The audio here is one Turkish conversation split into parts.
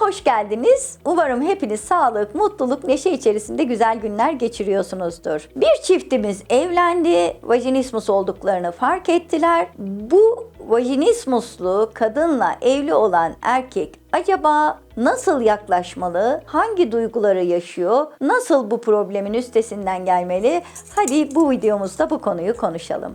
hoş geldiniz. Umarım hepiniz sağlık, mutluluk, neşe içerisinde güzel günler geçiriyorsunuzdur. Bir çiftimiz evlendi, vajinismus olduklarını fark ettiler. Bu vajinismuslu kadınla evli olan erkek acaba nasıl yaklaşmalı, hangi duyguları yaşıyor, nasıl bu problemin üstesinden gelmeli? Hadi bu videomuzda bu konuyu konuşalım.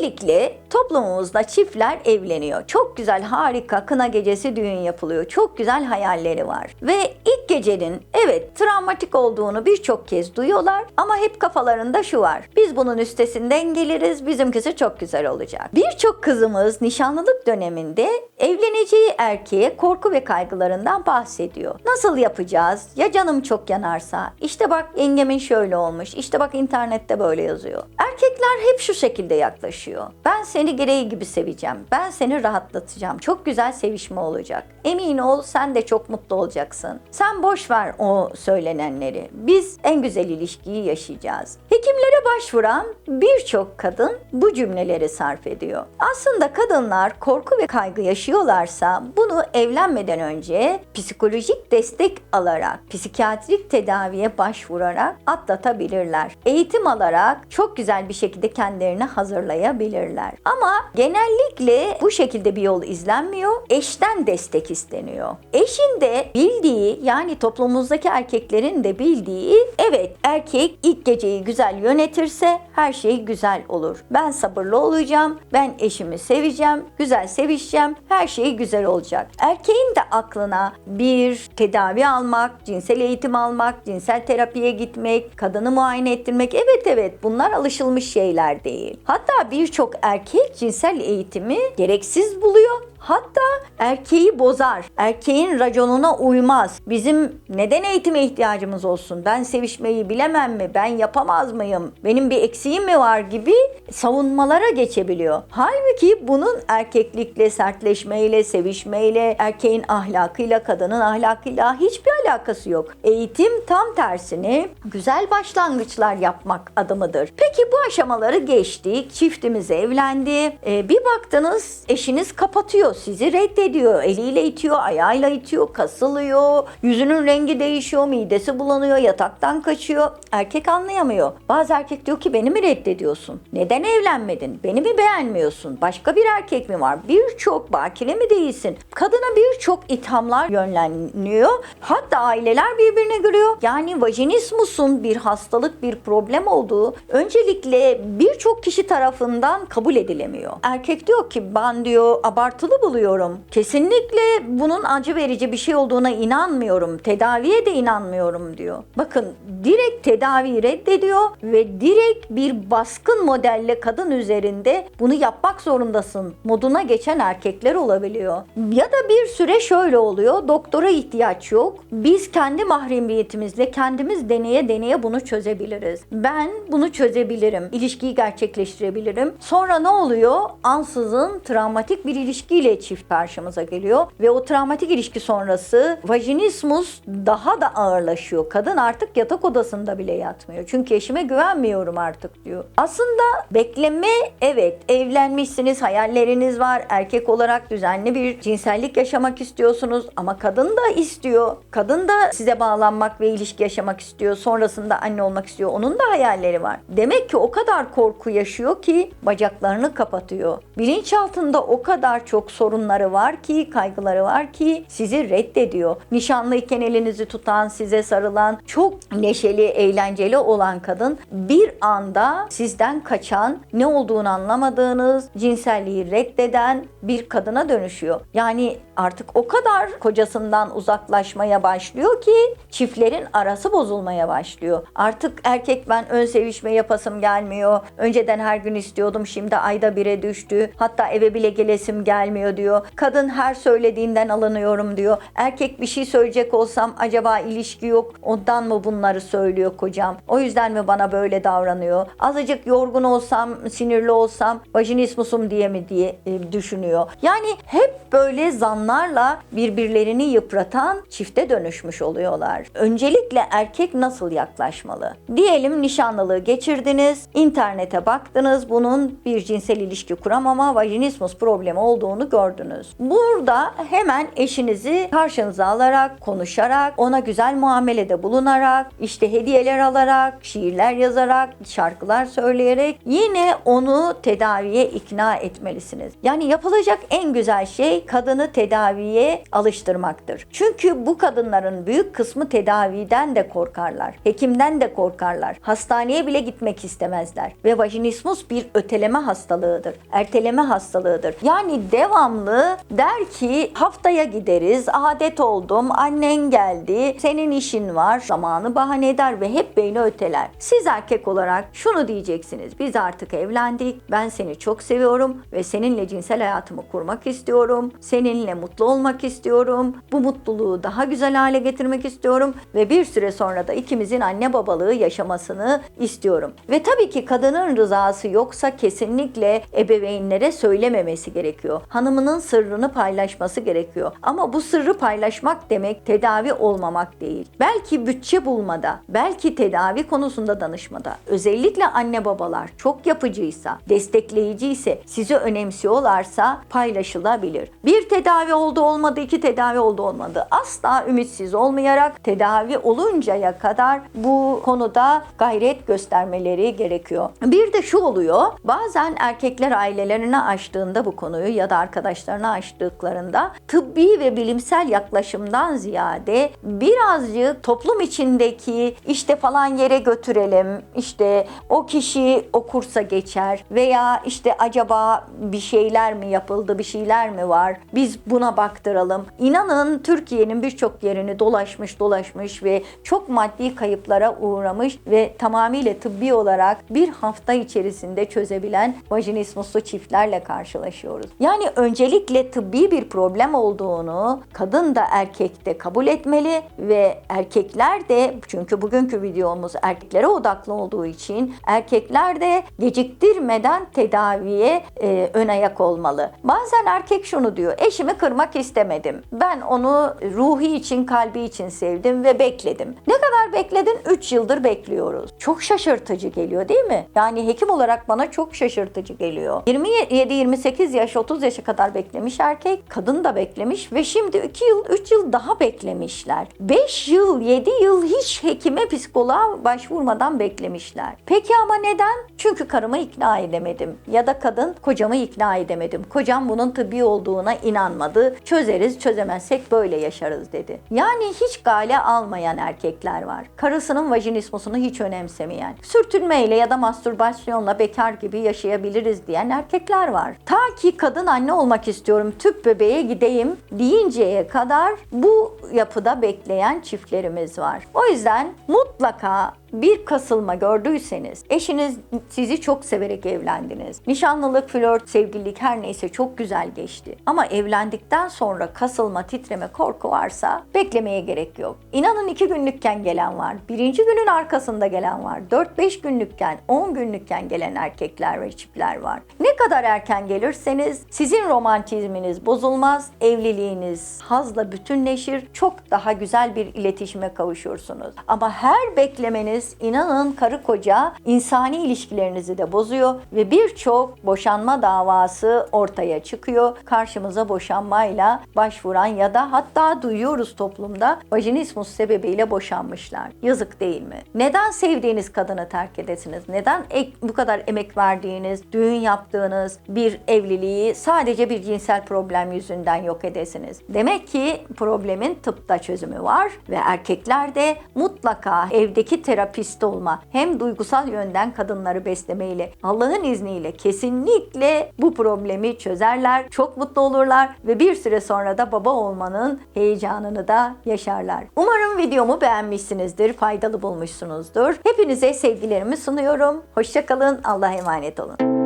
Öncelikle toplumumuzda çiftler evleniyor. Çok güzel, harika kına gecesi düğün yapılıyor. Çok güzel hayalleri var. Ve ilk gecenin evet travmatik olduğunu birçok kez duyuyorlar ama hep kafalarında şu var. Biz bunun üstesinden geliriz, bizimkisi çok güzel olacak. Birçok kızımız nişanlılık döneminde evleneceği erkeğe korku ve kaygılarından bahsediyor. Nasıl yapacağız? Ya canım çok yanarsa? İşte bak yengemin şöyle olmuş. İşte bak internette böyle yazıyor. Erkekler hep şu şekilde yaklaşıyor. Ben seni gereği gibi seveceğim. Ben seni rahatlatacağım. Çok güzel sevişme olacak. Emin ol sen de çok mutlu olacaksın. Sen boş ver söylenenleri. Biz en güzel ilişkiyi yaşayacağız. Hekimlere başvuran birçok kadın bu cümleleri sarf ediyor. Aslında kadınlar korku ve kaygı yaşıyorlarsa bunu evlenmeden önce psikolojik destek alarak, psikiyatrik tedaviye başvurarak atlatabilirler. Eğitim alarak çok güzel bir şekilde kendilerini hazırlayabilirler. Ama genellikle bu şekilde bir yol izlenmiyor. Eşten destek isteniyor. Eşin de bildiği yani toplumumuzdaki erkeklerin de bildiği evet erkek ilk geceyi güzel yönetirse her şey güzel olur. Ben sabırlı olacağım. Ben eşimi seveceğim. Güzel sevişeceğim. Her şey güzel olacak. Erkeğin de aklına bir tedavi almak, cinsel eğitim almak, cinsel terapiye gitmek, kadını muayene ettirmek. Evet evet bunlar alışılmış şeyler değil. Hatta birçok erkek cinsel eğitimi gereksiz buluyor. Hatta erkeği bozar. Erkeğin raconuna uymaz. Bizim neden eğitime ihtiyacımız olsun? Ben sevişmeyi bilemem mi? Ben yapamaz mıyım? Benim bir eksiğim mi var gibi savunmalara geçebiliyor. Halbuki bunun erkeklikle, sertleşmeyle, sevişmeyle, erkeğin ahlakıyla, kadının ahlakıyla hiçbir alakası yok. Eğitim tam tersine güzel başlangıçlar yapmak adımıdır. Peki bu aşamaları geçtik. Çiftimiz evlendi. Ee, bir baktınız eşiniz kapatıyor sizi reddediyor. Eliyle itiyor, ayağıyla itiyor, kasılıyor. Yüzünün rengi değişiyor, midesi bulanıyor, yataktan kaçıyor. Erkek anlayamıyor. Bazı erkek diyor ki beni mi reddediyorsun? Neden evlenmedin? Beni mi beğenmiyorsun? Başka bir erkek mi var? Birçok bakire mi değilsin? Kadına birçok ithamlar yönleniyor. Hatta aileler birbirine giriyor. Yani vajinismusun bir hastalık, bir problem olduğu öncelikle birçok kişi tarafından kabul edilemiyor. Erkek diyor ki ben diyor abartılı buluyorum. Kesinlikle bunun acı verici bir şey olduğuna inanmıyorum. Tedaviye de inanmıyorum diyor. Bakın direkt tedaviyi reddediyor ve direkt bir baskın modelle kadın üzerinde bunu yapmak zorundasın moduna geçen erkekler olabiliyor. Ya da bir süre şöyle oluyor. Doktora ihtiyaç yok. Biz kendi mahremiyetimizle kendimiz deneye deneye bunu çözebiliriz. Ben bunu çözebilirim. İlişkiyi gerçekleştirebilirim. Sonra ne oluyor? Ansızın travmatik bir ilişkiyle çift karşımıza geliyor ve o travmatik ilişki sonrası vajinismus daha da ağırlaşıyor. Kadın artık yatak odasında bile yatmıyor. Çünkü eşime güvenmiyorum artık diyor. Aslında bekleme evet evlenmişsiniz, hayalleriniz var. Erkek olarak düzenli bir cinsellik yaşamak istiyorsunuz ama kadın da istiyor. Kadın da size bağlanmak ve ilişki yaşamak istiyor. Sonrasında anne olmak istiyor. Onun da hayalleri var. Demek ki o kadar korku yaşıyor ki bacaklarını kapatıyor. Bilinçaltında o kadar çok sorunları var ki, kaygıları var ki sizi reddediyor. Nişanlıyken elinizi tutan, size sarılan, çok neşeli, eğlenceli olan kadın bir anda sizden kaçan, ne olduğunu anlamadığınız, cinselliği reddeden bir kadına dönüşüyor. Yani artık o kadar kocasından uzaklaşmaya başlıyor ki çiftlerin arası bozulmaya başlıyor. Artık erkek ben ön sevişme yapasım gelmiyor. Önceden her gün istiyordum şimdi ayda bire düştü. Hatta eve bile gelesim gelmiyor diyor. Kadın her söylediğinden alınıyorum diyor. Erkek bir şey söyleyecek olsam acaba ilişki yok ondan mı bunları söylüyor kocam? O yüzden mi bana böyle davranıyor? Azıcık yorgun olsam, sinirli olsam vajinismusum diye mi diye e, düşünüyor. Yani hep böyle zanlar bunlarla birbirlerini yıpratan çifte dönüşmüş oluyorlar. Öncelikle erkek nasıl yaklaşmalı? Diyelim nişanlılığı geçirdiniz, internete baktınız, bunun bir cinsel ilişki kuramama, vajinismus problemi olduğunu gördünüz. Burada hemen eşinizi karşınıza alarak, konuşarak, ona güzel muamelede bulunarak, işte hediyeler alarak, şiirler yazarak, şarkılar söyleyerek yine onu tedaviye ikna etmelisiniz. Yani yapılacak en güzel şey kadını tedaviye alıştırmaktır. Çünkü bu kadınların büyük kısmı tedaviden de korkarlar. Hekimden de korkarlar. Hastaneye bile gitmek istemezler. Ve vajinismus bir öteleme hastalığıdır. Erteleme hastalığıdır. Yani devamlı der ki haftaya gideriz, adet oldum, annen geldi, senin işin var, zamanı bahane eder ve hep beyni öteler. Siz erkek olarak şunu diyeceksiniz. Biz artık evlendik. Ben seni çok seviyorum ve seninle cinsel hayatımı kurmak istiyorum. Seninle mutlu olmak istiyorum. Bu mutluluğu daha güzel hale getirmek istiyorum ve bir süre sonra da ikimizin anne babalığı yaşamasını istiyorum. Ve tabii ki kadının rızası yoksa kesinlikle ebeveynlere söylememesi gerekiyor. Hanımının sırrını paylaşması gerekiyor. Ama bu sırrı paylaşmak demek tedavi olmamak değil. Belki bütçe bulmada, belki tedavi konusunda danışmada, özellikle anne babalar çok yapıcıysa, destekleyici ise, sizi önemsiyorlarsa paylaşılabilir. Bir tedavi oldu olmadı, iki tedavi oldu olmadı. Asla ümitsiz olmayarak tedavi oluncaya kadar bu konuda gayret göstermeleri gerekiyor. Bir de şu oluyor. Bazen erkekler ailelerine açtığında bu konuyu ya da arkadaşlarına açtıklarında tıbbi ve bilimsel yaklaşımdan ziyade birazcık toplum içindeki işte falan yere götürelim, işte o kişi o kursa geçer veya işte acaba bir şeyler mi yapıldı, bir şeyler mi var? Biz buna baktıralım. İnanın Türkiye'nin birçok yerini dolaşmış dolaşmış ve çok maddi kayıplara uğramış ve tamamıyla tıbbi olarak bir hafta içerisinde çözebilen vajinismuslu çiftlerle karşılaşıyoruz. Yani öncelikle tıbbi bir problem olduğunu kadın da erkek de kabul etmeli ve erkekler de çünkü bugünkü videomuz erkeklere odaklı olduğu için erkekler de geciktirmeden tedaviye e, ön ayak olmalı. Bazen erkek şunu diyor, eşimi kırmak istemedim. Ben onu ruhi için, kalbi için sevdim ve bekledim. Ne kadar bekledin? 3 yıldır bekliyoruz. Çok şaşırtıcı geliyor değil mi? Yani hekim olarak bana çok şaşırtıcı geliyor. 27-28 yaş, 30 yaşa kadar beklemiş erkek, kadın da beklemiş ve şimdi 2 yıl, 3 yıl daha beklemişler. 5 yıl, 7 yıl hiç hekime, psikoloğa başvurmadan beklemişler. Peki ama neden? Çünkü karımı ikna edemedim. Ya da kadın kocamı ikna edemedim. Kocam bunun tıbbi olduğuna inanmadı. Çözeriz, çözemezsek böyle yaşarız dedi. Yani hiç gale almayan erkekler var. Karısının vajinismusunu hiç önemsemeyen. Sürtünmeyle ya da mastürbasyonla bekar gibi yaşayabiliriz diyen erkekler var. Ta ki kadın anne olmak istiyorum, tüp bebeğe gideyim deyinceye kadar bu yapıda bekleyen çiftlerimiz var. O yüzden mutlaka bir kasılma gördüyseniz, eşiniz sizi çok severek evlendiniz. Nişanlılık, flört, sevgililik her neyse çok güzel geçti. Ama evlendikten sonra kasılma, titreme, korku varsa beklemeye gerek yok. İnanın iki günlükken gelen var. Birinci günün arkasında gelen var. 4-5 günlükken, 10 günlükken gelen erkekler ve çiftler var. Ne kadar erken gelirseniz sizin romantizminiz bozulmaz, evliliğiniz hazla bütünleşir, çok daha güzel bir iletişime kavuşursunuz. Ama her beklemeniz inanın karı koca insani ilişkilerinizi de bozuyor ve birçok boşanma davası ortaya çıkıyor. Karşımıza boşanmayla başvuran ya da hatta duyuyoruz toplumda vajinismus sebebiyle boşanmışlar. Yazık değil mi? Neden sevdiğiniz kadını terk edesiniz? Neden ek, bu kadar emek verdiğiniz, düğün yaptığınız bir evliliği sadece bir cinsel problem yüzünden yok edesiniz? Demek ki problemin tıpta çözümü var ve erkekler de mutlaka evdeki terapist olma hem duygusal yönden kadınları beslemeyle Allah'ın izniyle kesinlikle bu problemi çözerler. Çok mutlu olurlar ve bir süre sonra da baba olmanın heyecanını da yaşarlar. Umarım videomu beğenmişsinizdir, faydalı bulmuşsunuzdur. Hepinize sevgilerimi sunuyorum. Hoşçakalın, Allah'a emanet olun.